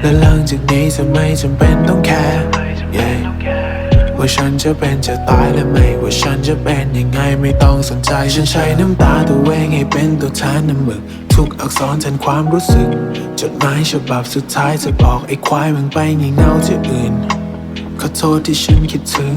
และหลังจากนี้จะไม่จำเป็นต้องแคร์ Yeah ว่าฉันจะเป็นจะตายและไม่ว่าฉันจะเป็นยังไงไม่ต้องสนใจ ฉันใช้น้ำตาตัวเองให้เป็นตัวแทนน้ำมึก ทุกอักษรแทนความรู้สึก จดหมายฉบับสุดท้ายจะบอกไอ้ควายมึงไปงี่เง่าที่อื่น ขอโทษที่ฉันคิดถึง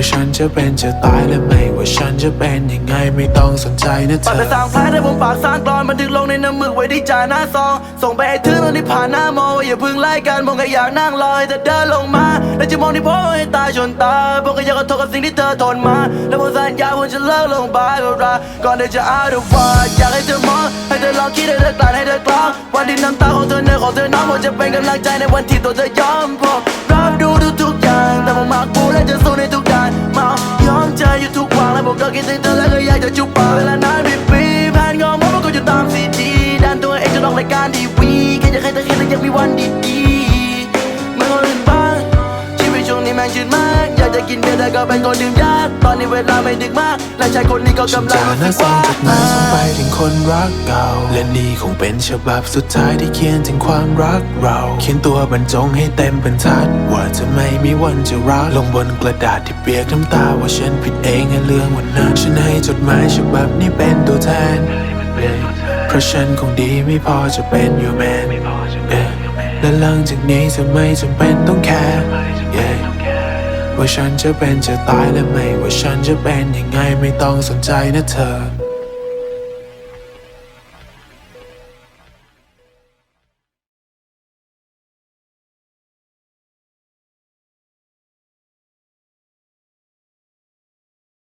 ว่าฉันจะเป็นจะตายและไม่ว่าฉันจะเป็นยังไงไม่ต้องสนใจนะเธปัดอไปสร้างแผลในผมปากสร้างกรอนบันทึกลงในน้ำมึกไว้ที่จ่าหน้าซอง ส่งไปให้ถึงตอนที่ผ่านหน้ามองว่าอย่าเพึ่งไล่กันผมก็อยากนั่งรอให้เธอเดินลงมา และจะมองที่พ่อให้ตายจนตายผมก็อยากขอโทษกับสิ่งที่เธอทนมา และผมสัญญาว่าจะเลิกลงไปกับรักก่อนที่จะอาดูว่าอยากให้เธอมองให้เธอลองคิดให้เธอกลั่นให้เธอกลองวันที่น้ำตาของเธอเนื้อของเธอน้ำผมจะเป็นกำลังใจในวันที่ตัวเธอยอมผมากจะจูบปากเวลานานไป็นปีผ่านงอมมันก็จะตามซีดีดันตัวเองจะลองรายการทีวีแค่อยากให้เธอเห็นและยังมีวันดีๆเมื่อคนอื่นบ้างชีวิตช่วงนี้แม่งชืดมาก อยากจะกินเบียร์แต่ก็เป็นคนดื่มยาตอนนี้เวลาไม่ดึกมากและชายคนนี้ก็กำลัจะงรู้หน้าสึกว่าจดหมายส่งไปถึงคนรักเก่า และนี่คงเป็นฉบับสุดท้ายที่เขียนถึงความรักเรา เขียนตัวบรรจงให้เต็มบรรทัด ว่าจะไม่มีวันจะรักลงบนกระดาษที่เปียกน้ำตาว่าฉันผิดเองในเรื่องวันนั้นฉันให้จดหมายฉบับนี้เป็นตัวแทน เพราะฉันคงดีไม่พอจะเป็น your man yeah และหลังจากนี้จะไม่จำเป็นต้องแคร์ ฉันจะเป็นจะตายและไม่ว่าฉันจะเป็นยังไงไม่ต้องสนใจนะเธอ